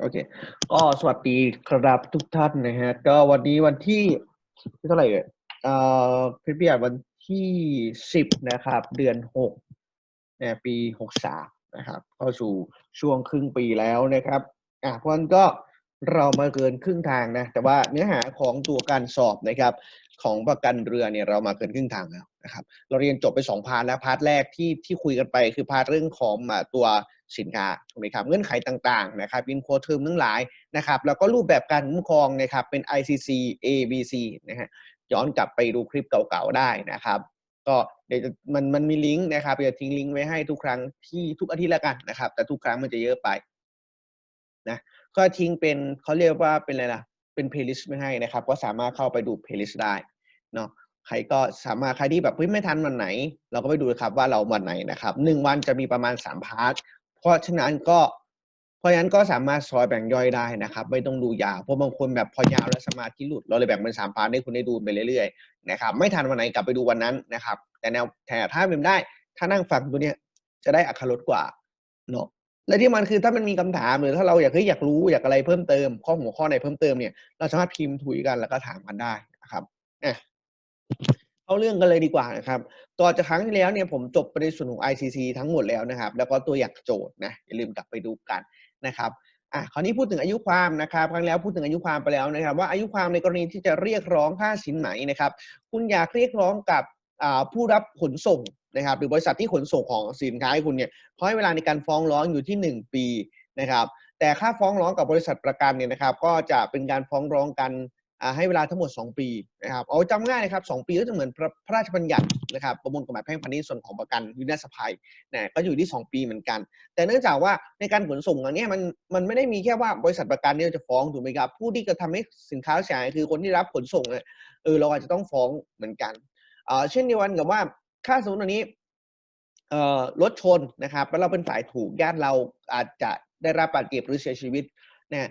โอเค ก็สวัสดีครับทุกท่านนะฮะ ก็วันนี้วันที่เท่าไหร่เอ่ยเอ่อพิพิธวันที่สิบนะครับ เดือนหกเนี่ยปีหกสามนะครับเข้าสู่ช่วงครึ่งปีแล้วนะครับอะเพราะนั้นก็เรามาเกินครึ่งทางนะ แต่ว่าเนื้อหาของตัวการสอบนะครับ ของประกันเรือเนี่ยเรามาเกินครึ่งทางแล้ว นะครับเราเรียนจบไปสองพาร์ทแล้วพาร์ทแรกที่ที่คุยกันไปคือพาร์ทเรื่องของตัวสินค้าถูกไหมครับเงื่อนไขต่างๆนะครับอินโคเทอมทั้งหลายนะครับแล้วก็รูปแบบการคุ้มครองนะครับเป็น ICC ABC นะฮะย้อนกลับไปดูคลิปเก่าๆได้นะครับก็เดี๋ยวมันมันมีลิงก์นะครับเดี๋ยวทิ้งลิงก์ไว้ให้ทุกครั้งที่ทุกอาทิตย์ละกันนะครับ แต่ทุกครั้งมันจะเยอะไปนะก็ทิ้งเป็นเขาเรียกว่าเป็นอะไรล่ะเป็นเพลย์ลิสต์ไว้ให้นะครับ ก็สามารถเข้าไปดูเพลย์ลิสต์ได้เนาะ ใครก็สามารถใครที่แบบเฮ้ยไม่ทันวันไหน เราก็ไปดูครับว่าเราวันไหนนะครับหนึ่งวันจะมีประมาณสามพาร์ทเพราะฉะนั้นก็เพราะฉะนั้นก็สามารถซอยแบ่งย่อยได้นะครับ ไม่ต้องดูยาวเพราะบางคนแบบพอยาวแล้วสมาธิหลุด เราเลยแบ่งเป็นสามพาร์ทให้คุณได้ดูไปเรื่อยๆนะครับไม่ทันวันไหนกลับไปดูวันนั้นนะครับ แต่แนวแต่ถ้าเป็นได้ ถ้านั่งฟังตัวเนี้ยจะได้อัครสกว่าเนาะและที่มันคือถ้ามันมีคำถามหรือถ้าเราอยากเฮ้ยอยากรู้อยากอะไรเพิ่มเติม ข้อหัวข้อไหนเพิ่มเติมเนี่ยเราสามารถพิมพ์ถุยกันแล้วก็ถามกันได้นะครับอะ เข้าเรื่องกันเลยดีกว่านะครับต่อจากครั้งที่แล้วเนี่ยผมจบไปในส่วนของ ICC ทั้งหมดแล้วนะครับ แล้วก็ตัวอย่างโจทย์นะอย่าลืมกลับไปดูกันนะครับอะคราวนี้พูดถึงอายุความนะครับครั้งแล้วพูดถึงอายุความไปแล้วนะครับ ว่าอายุความในกรณีที่จะเรียกร้องค่าสินไหมนะครับ คุณอยากเรียกร้องกับผู้รับขนส่งนะครับ หรือบริษัทที่ขนส่งของสินค้าให้คุณเนี่ยเขาให้เวลาในการฟ้องร้องอยู่ที่ 1 ปีนะครับ แต่ค่าฟ้องร้องกับบริษัทประกันเนี่ยนะครับ ก็จะเป็นการฟ้องร้องกัน ให้เวลาทั้งหมด 2 ปีนะครับเอาจำง่ายนะครับ2ปีก็จะเหมือนพระพระราชบัญญัตินะครับประมวลกฎหมายแพ่งพาณิชย์ส่วนของประกันวินาศภัยนะก็อยู่ที่ 2 ปีเหมือนกัน แต่เนื่องจากว่าในการขนส่งอันนี้มันมันไม่ได้มีแค่ว่าบริษัทประกันเนี่ยจะฟ้องถูกไหมครับผู้ที่กระทำให้สินค้าเสียหายคือคนที่รับขนส่งเนี่ยเออเราอาจจะต้องฟ้องเหมือนกันอ่าเช่นเดียวกันกับว่าค่าสมมติอันนี้เอ่อรถชนนะครับแล้วเราเป็นฝ่ายถูกญาติเราอาจจะได้รับบาดเจ็บหรือเสียชีวิตนะ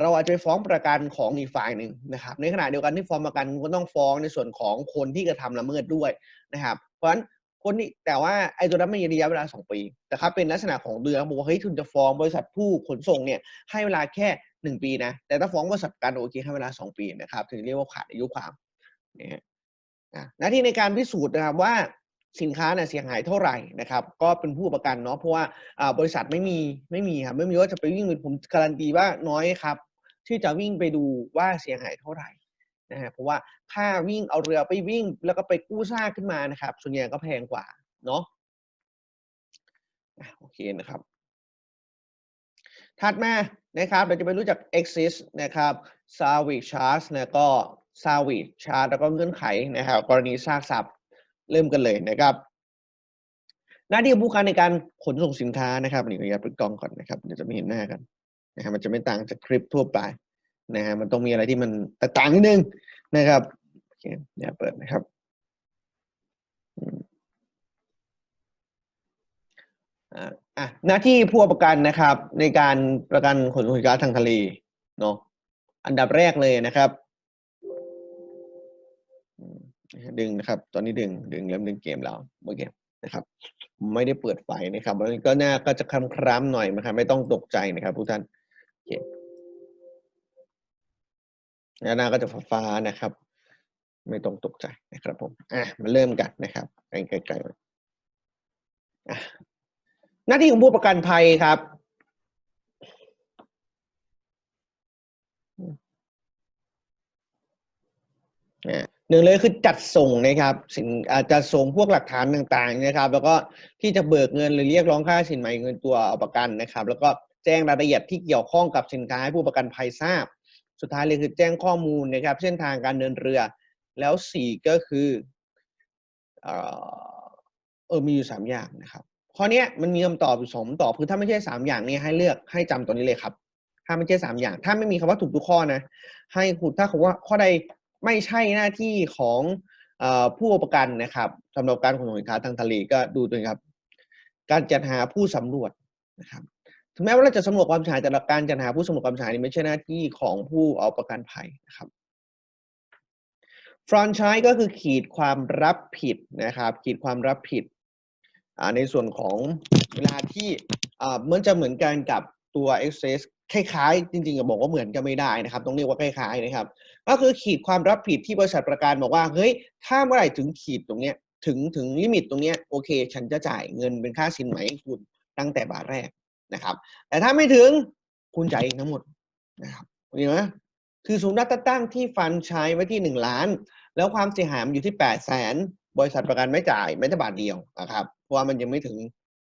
เราอาจจะฟ้องประกันของอีกฝ่ายหนึ่งนะครับ ในขณะเดียวกันที่ฟ้องประกันก็ต้องฟ้องในส่วนของคนที่กระทำละเมิดด้วยนะครับ เพราะฉะนั้นคนที่แต่ว่าไอ้ตัวนั้นไม่มีระยะเวลาสองปีแต่ครับเป็นลักษณะของเดือนบอกว่าเฮ้ยคุณจะฟ้องบริษัทผู้ขนส่งเนี่ยให้เวลาแค่หนึ่งปีนะแต่ถ้าฟ้องบริษัทประกันโอเคให้เวลาสองปีนะครับ ถึงเรียกว่าขาดอายุความนะฮะอะหน้าที่ในการพิสูจน์นะครับว่า สินค้าเนี่ยเสียหายเท่าไหร่นะครับ ก็เป็นผู้ประกันเนาะเพราะว่าบริษัทไม่มีไม่มีครับไม่มีว่าจะไปวิ่งผมการันตีว่าน้อยครับ ที่จะวิ่งไปดูว่าเสียหายเท่าไหร่นะฮะเพราะว่าค่าวิ่งเอาเรือไปวิ่งแล้วก็ไปกู้ซากขึ้นมานะครับ ส่วนใหญ่ก็แพงกว่าเนาะโอเคนะครับ ถัดมานะครับ เราจะไปรู้จัก exist นะครับ service charge นะก็ service charge แล้วก็เงื่อนไขนะครับ กรณีซากทรัพย เริ่มกันเลยนะครับ หน้าที่ของผู้การในการขนส่งสินค้านะครับนี่ขออนุญาตปิดกล้องก่อนนะครับเดี๋ยวจะไม่เห็นหน้ากันนะฮะมันจะไม่ต่างจากคลิปทั่วไปนะฮะมันต้องมีอะไรที่มันแตกต่างนิดนึงนะครับโอเคเนี่ยเปิดนะครับอ่าอะหน้าที่ผู้ประกันนะครับ ในการประกันขนส่งสินค้าทางทะเลเนาะอันดับแรกเลยนะครับ ดึงนะครับ ตอนนี้ดึงดึงเริ่มดึงเกมแล้วโอเคนะครับ ไม่ได้เปิดไฟนะครับวันนี้ก็หน้าก็จะคล้ำๆหน่อยนะครับ ไม่ต้องตกใจนะครับทุกท่านแล้วหน้าก็จะฟ้าๆนะครับ ไม่ต้องตกใจนะครับผมอะมาเริ่มกันนะครับไกลๆเลยอะหน้าที่ของผู้ประกันภัยครับอะ หนึ่งเลยคือจัดส่งนะครับสินอาจจะส่งพวกหลักฐานต่างๆนะครับ แล้วก็ที่จะเบิกเงินหรือเรียกร้องค่าสินไหมเงินตัวเอาประกันนะครับ แล้วก็แจ้งรายละเอียดที่เกี่ยวข้องกับสินค้าให้ผู้ประกันภัยทราบ สุดท้ายเลยคือแจ้งข้อมูลนะครับ เส้นทางการเดินเรือ แล้วสี่ก็คือเออเออมีอยู่สามอย่างนะครับข้อนี้มันมีคำตอบอยู่สองคำตอบคือถ้าไม่ใช่สามอย่างนี้ให้เลือกให้จำตัวนี้เลยครับ ถ้าไม่ใช่สามอย่าง ถ้าไม่มีคำว่าถูกทุกข้อนะ ให้คุณถ้าเขาว่าข้อใด ไม่ใช่หน้าที่ของเอ่อผู้ประกันนะครับสำหรับการขนส่งสินค้าทางทะเลก็ดูด้วยครับ การจัดหาผู้สำรวจนะครับถึงแม้ว่าเราจะสำรวจความเสียหายแต่ละการจัดหาผู้สำรวจความเสียหายนี่ไม่ใช่หน้าที่ของผู้เอาประกันภัยนะครับฟรอนชัยก็คือขีดความรับผิดนะครับ ขีดความรับผิดในส่วนของเวลาที่มันจะเหมือนกันกับ ตัว excess คล้ายๆ จริงๆก็บอกว่าเหมือนก็ไม่ได้นะครับ ต้องเรียกว่าคล้ายๆนะครับ ก็คือขีดความรับผิดที่บริษัทประกันบอกว่า เฮ้ย ถ้าเมื่อไหร่ถึงขีดตรงเนี้ย ถึงถึงลิมิตตรงเนี้ย โอเค ฉันจะจ่ายเงินเป็นค่าสินไหมให้คุณตั้งแต่บาทแรกนะครับ แต่ถ้าไม่ถึงคุณจ่ายเองทั้งหมดนะครับเห็นไหมคือสมมติว่าตั้งที่ฟันใช้ไว้ที่หนึ่งล้าน แล้วความเสียหายมันอยู่ที่แปดแสนบริษัทประกันไม่จ่ายแม้แต่บาทเดียวนะครับ เพราะว่ามันยังไม่ถึง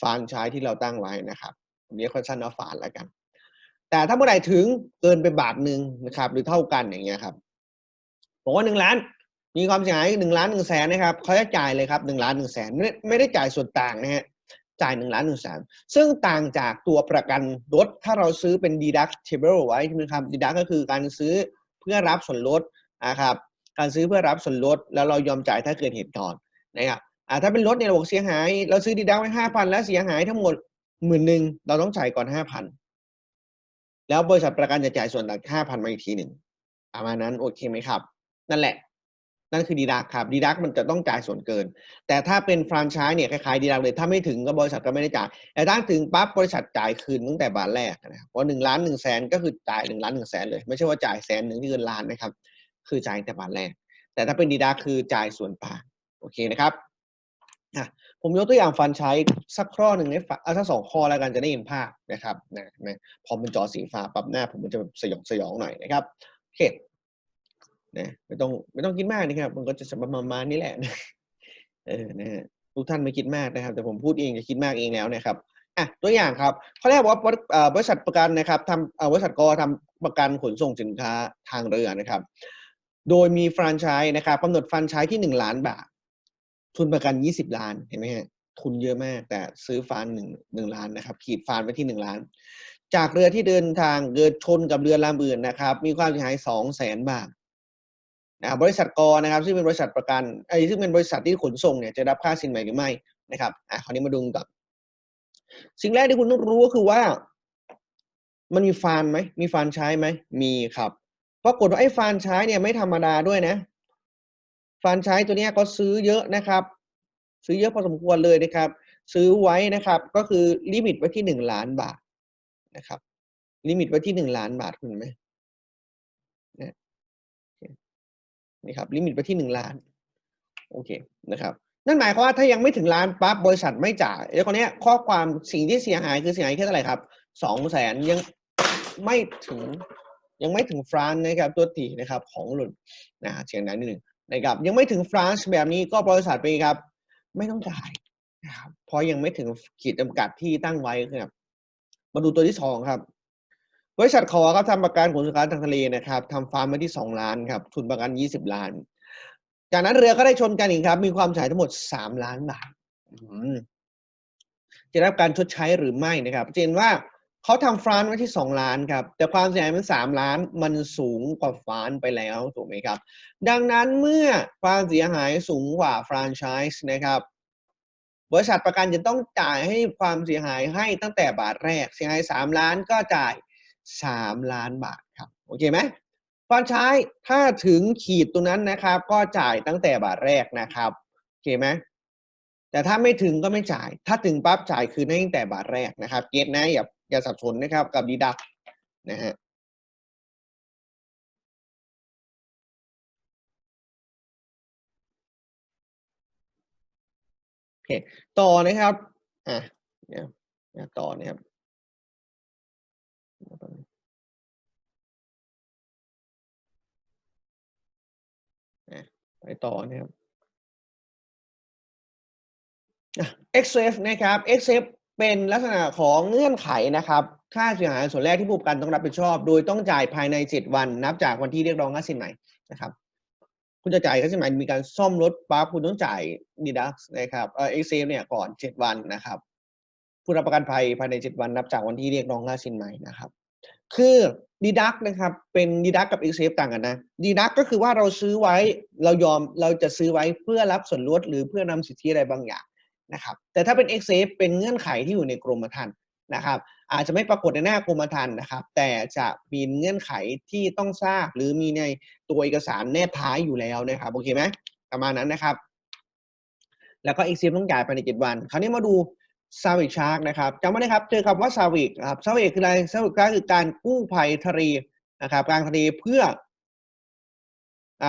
ฟันใช้ที่เราตั้งไว้นะครับ อันนี้ค่อนข้างเอาฝานแล้วกัน แต่ถ้าเมื่อไหร่ถึงเกินไปบาทหนึ่งนะครับ หรือเท่ากันอย่างเงี้ยครับบอกว่าหนึ่งล้านมีความเสียหายหนึ่งล้านหนึ่งแสนนะครับเขาจะจ่ายเลยครับหนึ่งล้านหนึ่งแสนไม่ไม่ได้จ่ายส่วนต่างนะฮะจ่ายหนึ่งล้านหนึ่งแสนซึ่งต่างจากตัวประกันรถถ้าเราซื้อเป็น deductible ไว้ใช่ไหมครับ deduct ก็คือการซื้อเพื่อรับส่วนลดนะครับการซื้อเพื่อรับส่วนลด แล้วเรายอมจ่ายถ้าเกิดเหตุการณ์นะครับอ่าถ้าเป็นรถเนี่ยเราบอกเสียหาย เราซื้อดีดักไว้ห้าพันแล้วเสียหายทั้งหมด หมื่นหนึ่งเราต้องจ่ายก่อนห้าพันแล้วบริษัทประกันจะจ่ายส่วนต่างห้าพันมาอีกทีหนึ่งประมาณนั้นโอเคไหมครับ นั่นแหละ นั่นคือดีดักครับดีดักมันจะต้องจ่ายส่วนเกิน แต่ถ้าเป็นแฟรนไชส์เนี่ยคล้ายๆดีดักเลย ถ้าไม่ถึงก็บริษัทก็ไม่ได้จ่ายแต่ถ้าถึงปั๊บบริษัทจ่ายคืนตั้งแต่บาทแรกนะครับพราหนึ่งล้านหนึ่งแสนก็คือจ่ายหนึ่งล้านหนึ่งแสนเลย ไม่ใช่ว่าจ่ายแสนหนึ่งที่เกินล้านนะครับ คือจ่ายแต่บาทแรก แต่ถ้าเป็นดีดักคือจ่ายส่วนต่างโอเคนะครับอะ ผมยกตัวอย่างฟันใช้สักข้อหนึ่งให้ฟัเอาสักสองข้อแล้วกันจะได้เห็นภาพนะครับนะนะพอเป็นจอสีฟ้าปรับหน้า ผมมันจะสยองสยองหน่อยนะครับโอเคนะไม่ต้องไม่ต้องคิดมากนะครับ มันก็จะประมาณนี้แหละนะเออนะฮะทุกท่านไม่คิดมากนะครับ แต่ผมพูดเองจะคิดมากเองแล้วนะครับอะตัวอย่างครับเขาเรียกว่าบริษัทประกันนะครับทำบริษัทกอทำประกันขนส่งสินค้าทางเรือนะครับ โดยมีแฟรนไชส์นะครับกำหนดแฟรนไชส์ที่หนึ่งล้านบาท ทุนประกันยี่สิบล้านเห็นไหมฮะทุนเยอะมาก แต่ซื้อฟานหนึ่งหนึ่งล้านนะครับ ขีดฟานไปที่หนึ่งล้าน จากเรือที่เดินทางเกิดชนกับเรือลำอื่นนะครับ มีความเสียหายสองแสนบาทนะรบบริษัทกอนะครับ ซึ่งเป็นบริษัทประกันไอ้ซึ่งเป็นบริษัทที่ขนส่งเนี่ยจะรับค่าสินใหม่หรือไม่นะครับอะคราวนี้มาดูก่อนสิ่งแรกที่คุณต้องรู้ก็คือว่า มันมีฟานไหมมีฟานใช้ไหมมีครับปรากฏว่าไอ้ฟานใช้เนี่ยไม่ธรรมดาด้วยนะ ฟานใช้ตัวนี้ก็ซื้อเยอะนะครับ ซื้อเยอะพอสมควรเลยนะครับ ซื้อไว้นะครับ ก็คือลิมิตไว้ที่หนึ่งล้านบาทนะครับ ลิมิตไว้ที่หนึ่งล้านบาทคุณไหมนี่ครับ ลิมิตไว้ที่หนึ่งล้าน โอเคนะครับนั่นหมายความว่าถ้ายังไม่ถึงล้านปั๊บบริษัทไม่จ่ายแล้วคนนี้ข้อความสิ่งที่เสียหายคือเสียหายแค่เท่าไหร่ครับสองแสนยังไม่ถึงยังไม่ถึงฟรานนะครับตัวตีนะครับของหลุดนะเชียงนั้นนิดหนึ่ง นะครับยังไม่ถึงฟรานซ์แบบนี้ก็บริษัทไปครับ ไม่ต้องจ่ายนะครับเพราะยังไม่ถึงขีดจำกัดที่ตั้งไว้ครับมาดูตัวที่สองครับ บริษัทขอครับทำประกันขนสินค้าทางทะเลนะครับทำฟาร์มไว้ที่สองล้านครับทุนประกันยี่สิบล้าน จากนั้นเรือก็ได้ชนกันอีกครับ มีความเสียหายทั้งหมดสามล้านบาทจะได้รับการชดใช้หรือไม่นะครับเจนว่า เขาทำฟรานไว้ที่สองล้านครับ แต่ความเสียหายมันสามล้านมันสูงกว่าฟรานไปแล้วถูกไหมครับ ดังนั้นเมื่อความเสียหายสูงกว่าแฟรนไชส์นะครับ บริษัทประกันจะต้องจ่ายให้ความเสียหายให้ตั้งแต่บาทแรก เสียหายสามล้านก็จ่ายสามล้านบาทครับ โอเคไหมแฟรนไชส์ถ้าถึงขีดตรงนั้นนะครับ ก็จ่ายตั้งแต่บาทแรกนะครับโอเคไหมแต่ถ้าไม่ถึงก็ไม่จ่าย ถ้าถึงปั๊บจ่ายคืนให้ตั้งแต่บาทแรกนะครับ เก็ตนะอย่า อย่าสับสนนะครับกับดีดักนะฮะโอเคต่อนะครับอะเนี่ยต่อนะครับไปต่อนะครับ XF นะครับ XF เป็นลักษณะของเงื่อนไขนะครับ ค่าเสียหายส่วนแรกที่ผู้ประกันต้องรับผิดชอบ โดยต้องจ่ายภายใน7วันนับจากวันที่เรียกร้องค่าสินใหม่นะครับ คุณจะจ่ายค่าสินใหม่มีการซ่อมรถปั๊บคุณต้องจ่ายดีดักนะครับเอ็กเซฟเนี่ยก่อน7วันนะครับ ผู้รับประกันภัยภายใน7วันนับจากวันที่เรียกร้องค่าสินใหม่นะครับ คือดีดักนะครับเป็นดีดักกับเอ็กเซฟต่างกันนะดีดักก็คือว่าเราซื้อไว้เรายอมเราจะซื้อไว้เพื่อรับส่วนลดหรือเพื่อนำสิทธิอะไรบางอย่าง นะครับแต่ถ้าเป็น x อ f เป็นเงื่อนไขที่อยู่ในกรมธรรม์นะครับ อาจจะไม่ปรากฏในหน้ากรมธรรม์นะครับ แต่จะมีเงื่อนไขที่ต้องทราบ หรือมีในตัวเอกสารแนบท้ายอยู่แล้วนะครับโอเคไหมประมาณนั้นนะครับ แล้วก็ x อ f ต้องจ่ายภายใน7วัน คราวนี้มาดูซาวิชาร์กนะครับจำไว้นะครับเจอคำว่าซาวิกครับซาวิกคืออะไรซาวิกก็คือการกู้ภัยทะเลนะครับกลางทะเลเพื่อ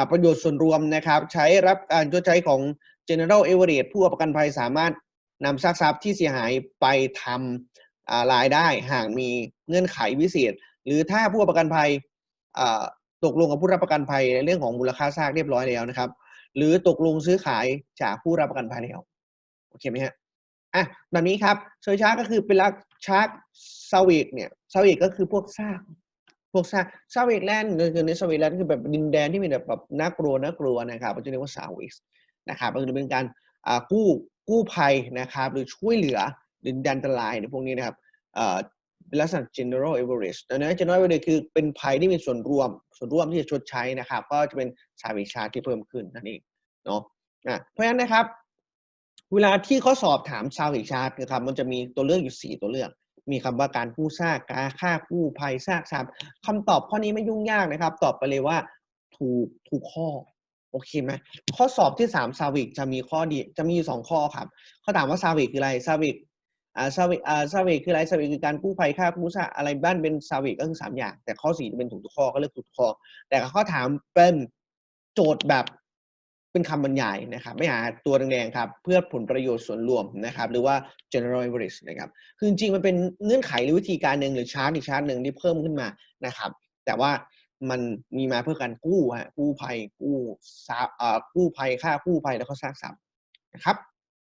ประโยชน์ส่วนรวมนะครับ ใช้รับการชดใช้ของ General e v e r a g e ผู้ประกันภัยสามารถนำซากทรัพย์ที่เสียหายไปทำรายได้หากมีเงื่อนไขพิเศษ หรือถ้าผู้ประกันภัยตกลงกับผู้รับประกันภัยในเรื่องของมูลค่าซากเรียบร้อยแล้วนะครับ หรือตกลงซื้อขายจากผู้รับประกันภัยแล้วโอเคไหมฮะอะแบบนี้ครับเซอร์ชาร์กก็คือเป็นลักชาร์กซาวิกเนี่ยซาวิกก็คือพวกซากพวกซากซาวิกแลนด์คือในซาวิกแลนด์คือแบบดินแดนที่มีแบบแบบน่ากลัวน่ากลัวนะครับเราจะเรียกว่าซาวิก นะครับมันจะเป็นการกู้กู้ภัยนะครับ หรือช่วยเหลือดินแดนอันตรายในพวกนี้นะครับเป็นลักษณะ general average ดังนั้น general average คือเป็นภัยที่มีส่วนรวม ส่วนร่วมที่จะชดใช้นะครับ ก็จะเป็นซาวิชาที่เพิ่มขึ้นนั่นเองเนาะเพราะฉะนั้นนะครับ เวลาที่เขาสอบถามซาวิชานะครับมันจะมีตัวเลือกอยู่ 4 ตัวเลือก มีคำว่าการกู้ซากการฆ่ากู้ภัยซากทรัพย์คำตอบข้อนี้ไม่ยุ่งยากนะครับ ตอบไปเลยว่าถูกถูกข้อ โอเคไหมข้อสอบที่3ซาวิกจะมีข้อดีจะมีอยู่สองข้อครับเขาถามว่าซาวิกคืออะไรซาวิกอ่าซาวิกอ่าซาวิกคืออะไรซาวิกคือการกู้ภัยฆ่ากู้ซาอะไรบ้านเป็นซาวิกก็คือสามอย่าง แต่ข้อสี่จะเป็นถูกทุกข้อก็เลือกถูกทุกข้อ แต่ข้อถามเป็นโจทย์แบบเป็นคำบรรยายนะครับ ไม่หาตัวแดงๆครับ เพื่อผลประโยชน์ส่วนรวมนะครับ หรือว่า general average นะครับ คือจริงๆมันเป็นเงื่อนไขหรือวิธีการหนึ่งหรือชาร์ตอีกชาร์ตหนึ่งที่เพิ่มขึ้นมานะครับ แต่ว่า มันมีมาเพื่อการกู้ฮะกู้ภัยกู้ซาเอ่อกู้ภัยค่ากู้ภัยแล้วก็สร้างทรัพย์นะครับ